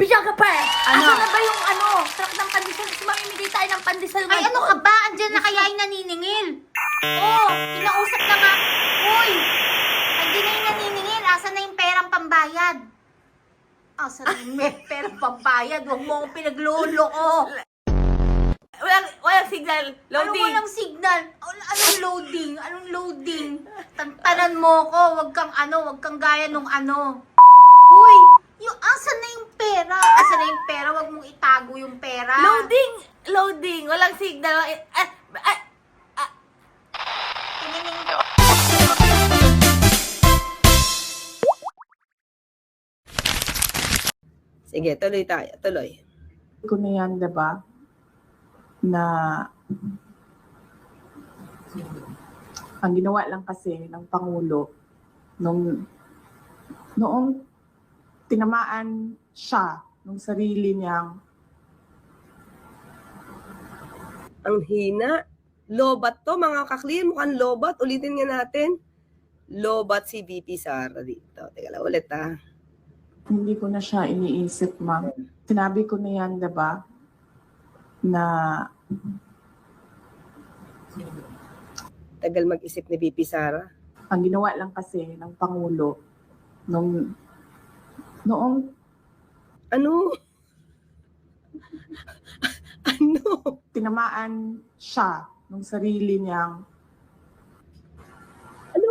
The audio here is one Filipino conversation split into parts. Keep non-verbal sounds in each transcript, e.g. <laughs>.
Bigyan ka pa eh. Ano? Asa na ba yung ano, truck ng pandesal? Kasi mamimili tayo ng pandesal Ay, ano ka ba? Andyan na kaya yung naniningil? Oo, kinausap na nga. Uy, andyan na yung naniningil. Asan na yung perang pambayad? Asan na yung may perang pambayad? Huwag mo akong pinagluloko. Walang, walang signal. Ano Loading. walang signal? Ano- Anong loading? Anong loading? Tantanan mo ko, wag kang ano, wag kang gaya nung ano. Uy, yung asan na yung pera? Asan na yung pera? Wag mong itago yung pera. Loading. Loading. Walang signal. Ah, ah, ah, Tinining- Sige, tuloy tayo. Tuloy. ko na yan, di ba? Na ang ginawa lang kasi ng Pangulo nung noong tinamaan siya nung sarili niyang Ang hina. Lobat to, mga kaklir. Mukhang lobat. Ulitin nga natin. Lobat si VP Sara dito. Teka lang, ulit ah. hindi ko na siya iniisip, ma'am. Sinabi ko na yan, di ba? Na Tagal mag-isip ni VP Sara. ang ginawa lang kasi ng Pangulo nung noong Ano? <laughs> ano? tinamaan siya nung sarili niyang Ano?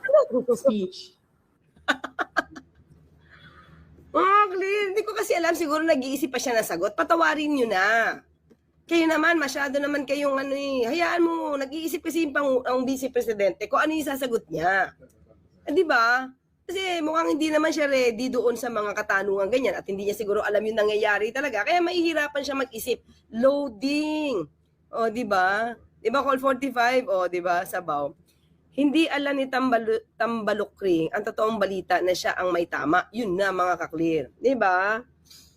Ano? speech. <laughs> Ah, Glenn, hindi ko kasi alam. Siguro nag-iisip pa siya ng sagot. Patawarin nyo na. Kayo naman, masyado naman kayong ano eh. Hayaan mo, nag-iisip kasi yung pang, ang vice presidente kung ano yung sasagot niya. Eh, di ba? Kasi mukhang hindi naman siya ready doon sa mga katanungan ganyan at hindi niya siguro alam yung nangyayari talaga. Kaya mahihirapan siya mag-isip. Loading. O, di ba? Di ba call 45? O, di ba? Sabaw. Hindi alam ni Tambalu- Tambalukring ang totoong balita na siya ang may tama. Yun na mga kaklir. Di ba?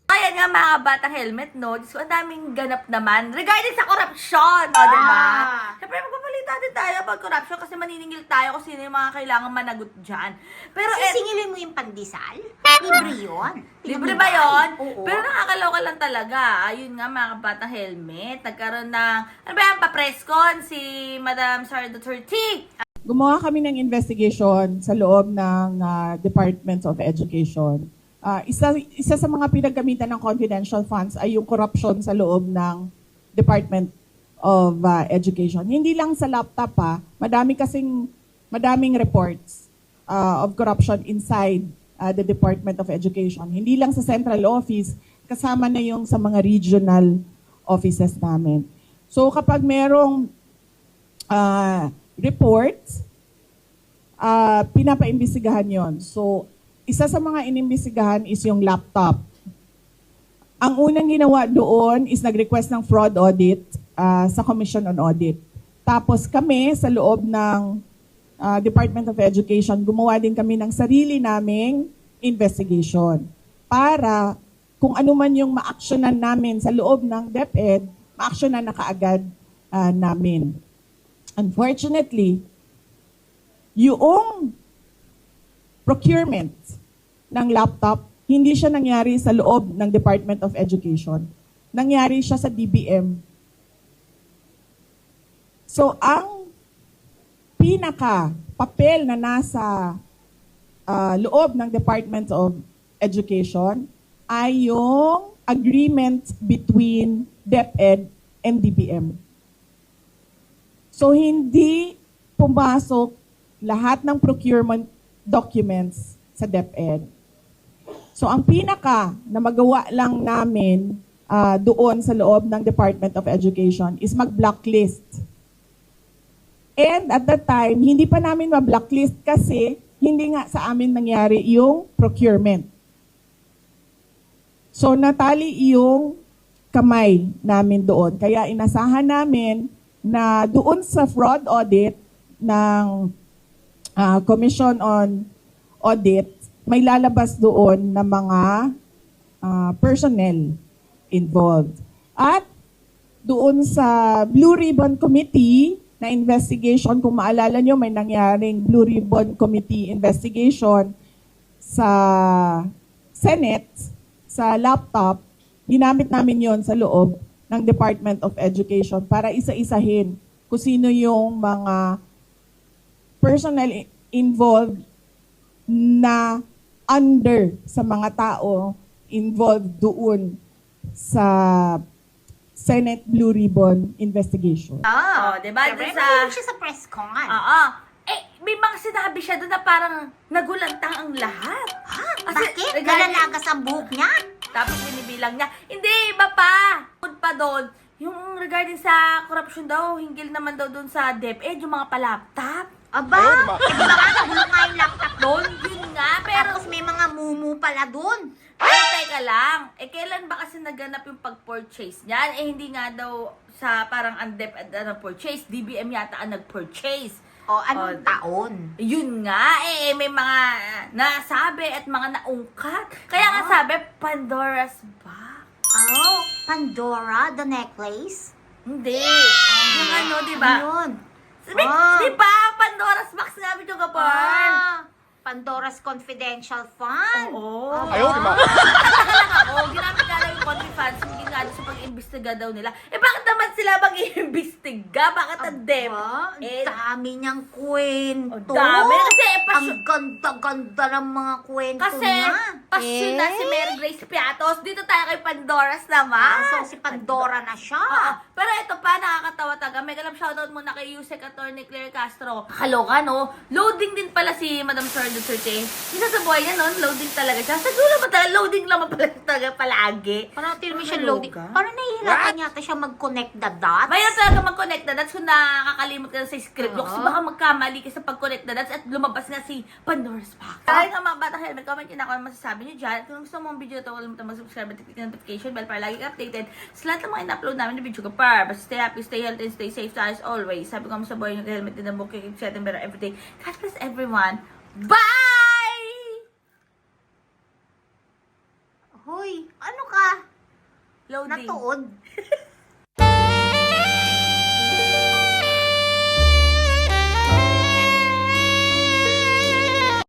Kaya nga mga batang helmet, no? Diyos ko, ang daming ganap naman. Regarding sa korupsyon, o, di ba? Ah. Siyempre, magpapalita din tayo pag corruption kasi maniningil tayo kung sino yung mga kailangan managot dyan. Pero, Sisingilin mo yung pandesal? <laughs> Libre yun. Libre ba yun? Oo. Pero nakakaloka lang talaga. Ayun nga, mga kabatang helmet. Nagkaroon ng, ano ba yan, pa-presscon si Madam Sara Duterte. gumawa kami ng investigation sa loob ng ah, Department of Education. Ah, isa, isa sa mga pinagamitan ng confidential funds ay yung corruption sa loob ng Department of ah, Education. Hindi lang sa laptop pa, madami kasing madaming reports ah, of corruption inside ah, the Department of Education. Hindi lang sa central office, kasama na yung sa mga regional offices namin. So kapag merong ah, reports, ah pinapaimbestigahan yon. So, isa sa mga inimbestigahan is yung laptop. Ang unang ginawa doon is nag-request ng fraud audit ah, sa Commission on Audit. Tapos kami, sa loob ng ah, Department of Education, gumawa din kami ng sarili naming investigation para kung ano man yung ma-actionan namin sa loob ng DepEd, ma-actionan na kaagad ah, namin. Unfortunately, yung procurement ng laptop, hindi siya nangyari sa loob ng Department of Education. Nangyari siya sa DBM. So, ang pinaka papel na nasa ah, loob ng Department of Education ay yung agreement between DepEd and DBM. So, hindi pumasok lahat ng procurement documents sa DepEd. So, ang pinaka na magawa lang namin ah, doon sa loob ng Department of Education is mag-blacklist. And at that time, hindi pa namin ma-blacklist kasi hindi nga sa amin nangyari yung procurement. So, natali yung kamay namin doon. Kaya inasahan namin na doon sa fraud audit ng ah, Commission on Audit, may lalabas doon na mga ah, personnel involved. At doon sa Blue Ribbon Committee na investigation, kung maalala nyo, may nangyaring Blue Ribbon Committee investigation sa Senate, sa laptop, ginamit namin yon sa loob ng Department of Education para isa-isahin kung sino yung mga personnel i- involved na under sa mga tao involved doon sa Senate Blue Ribbon investigation. Ah, Oh, diba? Siyempre, Doon sa- mahilig siya sa press con. Oo. Eh, may mga sinabi siya doon na parang nagulantang ang lahat. Ha? Kasi Bakit? regarding- Nalalagas ang buhok niya? Tapos binibilang niya, hindi, iba pa. Bukod pa doon, yung regarding sa corruption daw, hinggil naman daw doon sa DepEd, yung mga palaptop. Aba, eh, di ba nga nagulong nga yung laptop doon? Yun nga, pero, Tapos may mga mumu pala doon. Pero teka lang, eh kailan ba kasi naganap yung pag-purchase niyan? Eh hindi nga daw sa parang ang DepEd na purchase DBM yata ang nag-purchase. O, anong Oh, taon? Yun nga, eh, may mga nasabi at mga naungkat. Kaya nga Ah. sabi, Pandora's box. Oh, Pandora, the necklace? Hindi. yung ano, di ba? Ayun. Sabi, Ah. di ba? Pandora's box nga, Bidyo Kapar. Ah, Pandora's Confidential Fund. Oo. Ayaw, di ba? <laughs> Oo, ginamit nga yung country funds, hindi nga sa pag-imbestiga daw nila. Eh, bakit naman sila mag-iimbestiga? Bakit ang? Aba, Eh, ang dami niyang kwento. Ang dami. Kasi, eh, Ang pasyon, ganda-ganda ng mga kwento kasi, niya. Pasyon na si Mary Grace Piatos. Dito tayo kay Pandora's Ah, naman. so si Pandora na siya. Oo. Pero ito pa, nakakatawa taga. Mega love shoutout muna kay Yusek Attorney Claire Castro. Kaloka, no? Loading din pala si Madam Sir Duterte. Isa sa buhay niya, no? Loading talaga siya. Sa dulo ba talaga? Loading lang pala talaga palagi. Parang tinumi siya loading. Parang nahihirapan yata siya mag-connect the dots. Mayroon talaga mag-connect na dots kung nakakalimot ka na sa script box. Oo. Baka magkamali ka sa pag-connect na dots at lumabas nga si Pandora's Box. Kaya nga mga bata helmet, comment yun ako ang masasabi nyo dyan. At kung gusto mo ang video ito, huwag kalimutan mag-subscribe at click notification bell para lagi updated sa lahat ng mga in-upload namin na video ka par. Basta stay happy, stay healthy, and stay safe as always. Sabi ko sa boy yung helmet din ang book, keep setting better everyday. God bless everyone. Bye! Hoy, ano ka? Loading. Natuod? <laughs>